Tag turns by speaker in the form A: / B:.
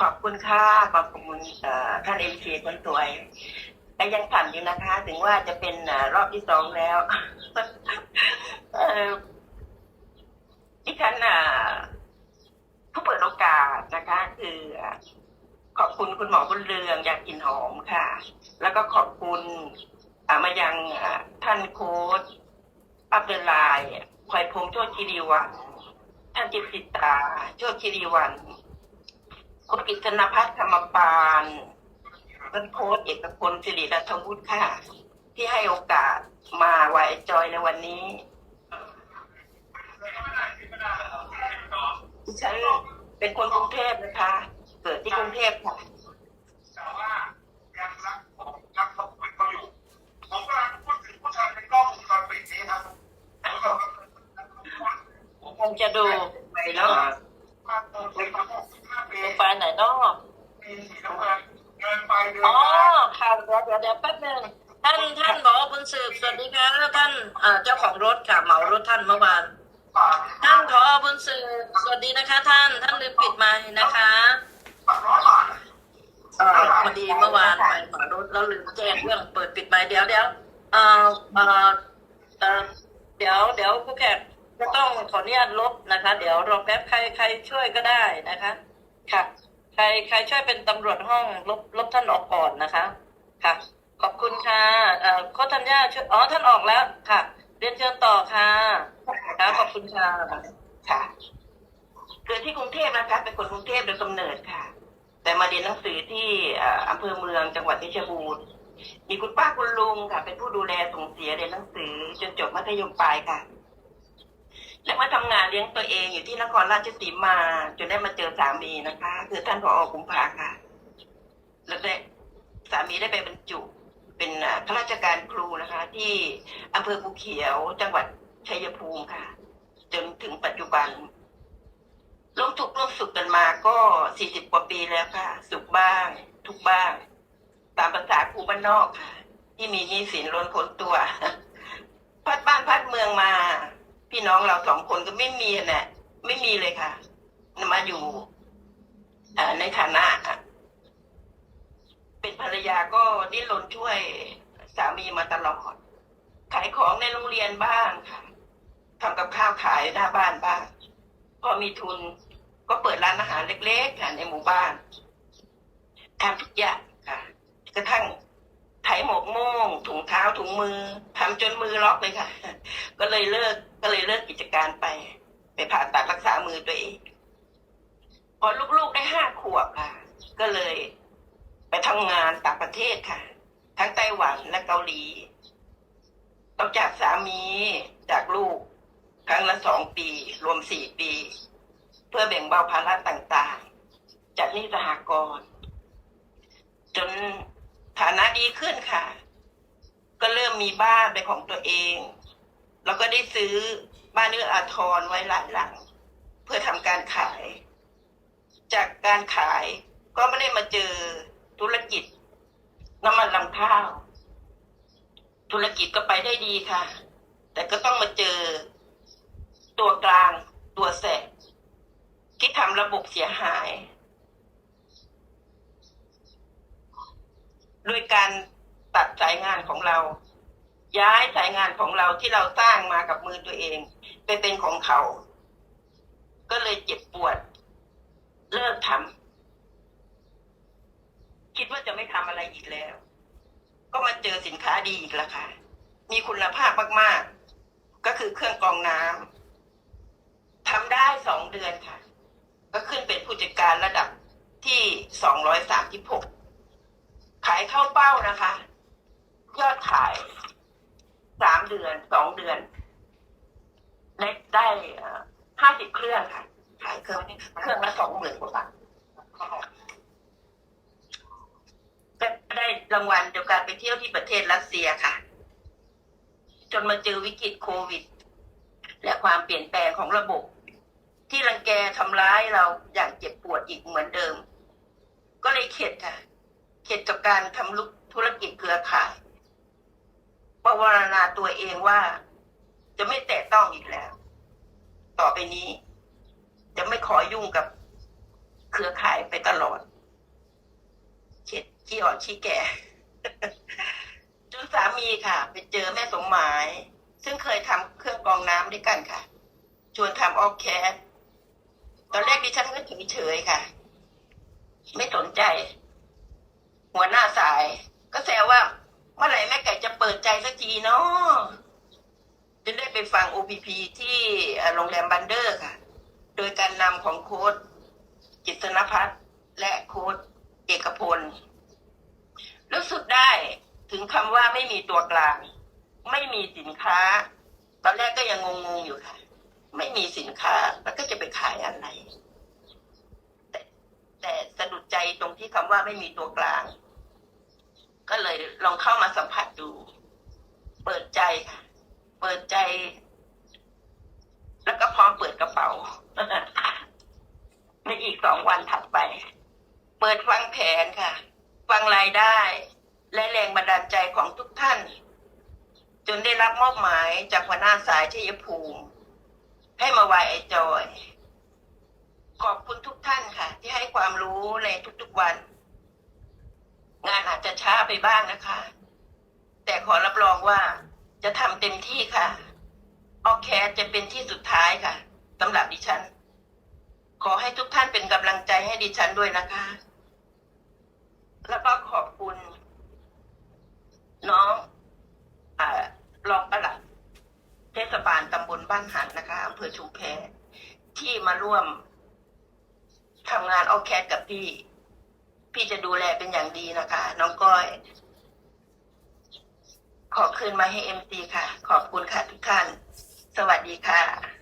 A: ขอบคุณค่ะ ขอบคุณท่านเอ็มเคคนสวยแต่ยังฝันอยู่นะคะ ถึงว่าจะเป็นรอบที่สองแล้วที่ฉันอะผู้เปิดโอกาสนะคะ คือ ขอบคุณคุณหมอบุญเรืองอยากกินหอมค่ะ แล้วก็ขอบคุณมายังท่านโค้ดอับเดลไลน์คอยพงโชติคิริวันท่านจิตติตาโชติคิริวัน คุณกิษณพัฒน์ธรรมปานท่านโค้ดเอกพลสิริรัตวุฒิค่ะ ที่ให้โอกาสมาไว้จอยในวันนี้ดิฉันเป็นคนกรุงเทพนะคะ เกิดที่กรุงเทพค่ะ
B: แต่ว่ายังรักผมรักเขาเป็นเขาอยู่ ผมกำลังพูดถึงผู้ชายในกล้องวงจรปิดนี้ครับแล้วก็
A: ผมคงจะดูไปเนา
B: ไฟ
A: ไหนเนาะ
B: ปีสีน้ำเงินเดินไปเดิน
A: อ๋อ
B: มา
A: ค่ะเดี๋ยวเดี๋ยวเดี๋ยวแป๊บหนึงท่านท่านหมอบุญสืบสวัสดีค่ะท่านเอ่อเจ้าของรถค่ะเหมารถท่านเมื่อวาน
B: ปาก
A: ท่านผอบุญสืบสวัสดีนะคะ ท่านท่านลืมปิดไมค์นะคะ
B: ปากร้อยบาท
A: เอ่อพอดีเมื่อวานไปเหมารถแล้วลืมแจ้งเรื่องเปิดปิดไมค์เดี๋ยวเดี๋ยวเอ่อเอ่อเอ่อเดี๋ยวเดี๋ยวผู้แขกจะต้องขออนุญาตลบนะคะ เดี๋ยวรอแป๊บใครใครช่วยก็ได้นะคะ ค่ะ ใครใครช่วยเป็นตำรวจห้องลบลบท่านออกก่อนนะคะ ค่ะ ขอบคุณค่ะเอ่อโคชธัญญาช่วยอ๋อท่านออกแล้วค่ะ เรียนเชิญต่อค่ะค่ะขอบคุณค่ะค่ะเกิดที่กรุงเทพนะคะ เป็นคนกรุงเทพโดยกำเนิดค่ะ แต่มาเรียนหนังสือที่อ่ออำเภอเมืองจังหวัดเพชรบูรณ์มีคุณป้าคุณลุงค่ะ เป็นผู้ดูแลส่งเสียเรียนหนังสือจนจบมัธยมปลายค่ะ และมาทำงานเลี้ยงตัวเองอยู่ที่นครราชสีมาจนได้มาเจอสามีนะคะ คือท่านผอกุมภาค่ะ แล้วได้สามีได้ไปบรรจุ เป็นข้าราชการครูนะคะ ที่อำเภอภูเขียวจังหวัดชัยภูมิค่ะ จนถึงปัจจุบันร่วมทุกข์ร่วมสุขกันมาก็สี่สิบกว่าปีแล้วค่ะ สุขบ้าง ทุกบ้าง ตามภาษาครูบ้านนอกค่ะ ที่มีหนี้สินล้นพ้นตัว พัดบ้านพัดเมืองมา พี่น้องเราสองคนก็ไม่มีแหละไม่มีเลยค่ะมาอยู่ในฐานะเป็นภรรยาก็ดิ้นรนช่วยสามีมาตลอดขายของในโรงเรียนบ้างค่ะทำกับข้าวขายหน้าบ้านบ้าง พอมีทุนก็เปิดร้านอาหารเล็กๆค่ะในหมู่บ้านทำทุกอย่างค่ะกระทั่งไถหมกโม่งถุงเท้าถุงมือทำจนมือล็อกเลยค่ะ ก็เลยเลิก ก็เลยเลิกกิจการไป ไปผ่าตัดรักษามือตัวเอง พอลูกๆได้ห้าขวบค่ะ ก็เลย ไปทำงานต่างประเทศค่ะ ทั้งไต้หวันและเกาหลีต้องจากสามีจากลูก ครั้งละสองปี รวมสี่ปี เพื่อแบ่งเบาภาระต่างๆ จากนี้สหกรณ์จนฐานะดีขึ้นค่ะ ก็เริ่มมีบ้านเป็นของตัวเอง แล้วก็ได้ซื้อบ้านเอื้ออาทรไว้หลายหลัง เพื่อทำการขาย จากการขายก็ไม่ได้มาเจอธุรกิจ น้ำมันลำข้าว ธุรกิจก็ไปได้ดีค่ะ แต่ก็ต้องมาเจอ ตัวกลางตัวแสบที่ทำระบบเสียหายโดยการตัดสายงานของเรา ย้ายสายงานของเราที่เราสร้างมากับมือตัวเองไปเป็นของเขา ก็เลยเจ็บปวด เลิกทำคิดว่าจะไม่ทำอะไรอีกแล้ว ก็มาเจอสินค้าดีอีกล้วค่ะ มีคุณภาพมาก ๆ ก็คือเครื่องกรองน้ำทำได้สองเดือนค่ะ ก็ขึ้นเป็นผู้จัดการระดับที่สองร้อยสามสิบหกขายเข้าเป้านะคะ ยอดขายสาม เดือนสองเดือนได้ได้ห้าสิบเครื่องค่ะขายเครื่องเครื่องละสองหมื่นกว่าบาทก็ได้รางวัลเดียวกันไปเที่ยวที่ประเทศรัสเซียค่ะ จนมาเจอวิกฤตโควิด และความเปลี่ยนแปลงของระบบ ที่รังแกทำร้ายเราอย่างเจ็บปวดอีกเหมือนเดิม ก็เลยเข็ดค่ะ เข็ดกับการทำลุกธุรกิจเครือข่าย ปรารณาตัวเองว่า จะไม่แตะต้องอีกแล้ว ต่อไปนี้ จะไม่ขอยุ่งกับเครือข่ายไปตลอดเข็ดขี้อ่อนขี้แก่จนสามีค่ะ ไปเจอแม่สมหมาย ซึ่งเคยทำเครื่องกรองน้ำด้วยกันค่ะ ชวนทำออกแคสตอนแรกดิฉันก็เฉยๆค่ะ ไม่สนใจ หัวหน้าสาย ก็แซวว่า เมื่อไหร่แม่ไก่จะเปิดใจสักทีเนาะจนได้ไปฟัง OPP ที่โรงแรมบันเดอร์ค่ะ โดยการนำของโค้ดกิตนพัฒน์และโค้ดเอกพล รู้สึกได้ถึงคำว่าไม่มีตัวกลาง ไม่มีสินค้า ตอนแรกก็ยังงงๆอยู่ค่ะ ไม่มีสินค้าแล้วก็จะไปขายอะไรแต่แต่สะดุดใจตรงที่คำว่าไม่มีตัวกลาง ก็เลยลองเข้ามาสัมผัสดู เปิดใจค่ะ เปิดใจ แล้วก็พร้อมเปิดกระเป๋าในอีกสองวันถัดไป เปิดฟังแผนค่ะ ฟังรายได้ และแรงบันดาลใจของทุกท่าน จนได้รับมอบหมายจากหัวหน้าสายชัยภูมิ ให้มาวายไอจอย ขอบคุณทุกท่านค่ะ ที่ให้ความรู้ในทุกๆวัน จะช้าไปบ้างนะคะ แต่ขอรับรองว่าจะทำเต็มที่ค่ะ ออแคสจะเป็นที่สุดท้ายค่ะสำหรับดิฉัน ขอให้ทุกท่านเป็นกำลังใจให้ดิฉันด้วยนะคะ แล้วก็ขอบคุณ น้องอารองประหลัดเทศบาลตำบลบ้านหันนะคะอำเภอชุมแพที่มาร่วมทำงานออแคสกับพี่ พี่จะดูแลเป็นอย่างดีนะคะ น้องก้อย ขอคืนมาให้เอ็มซีค่ะ ขอบคุณค่ะทุกท่าน สวัสดีค่ะ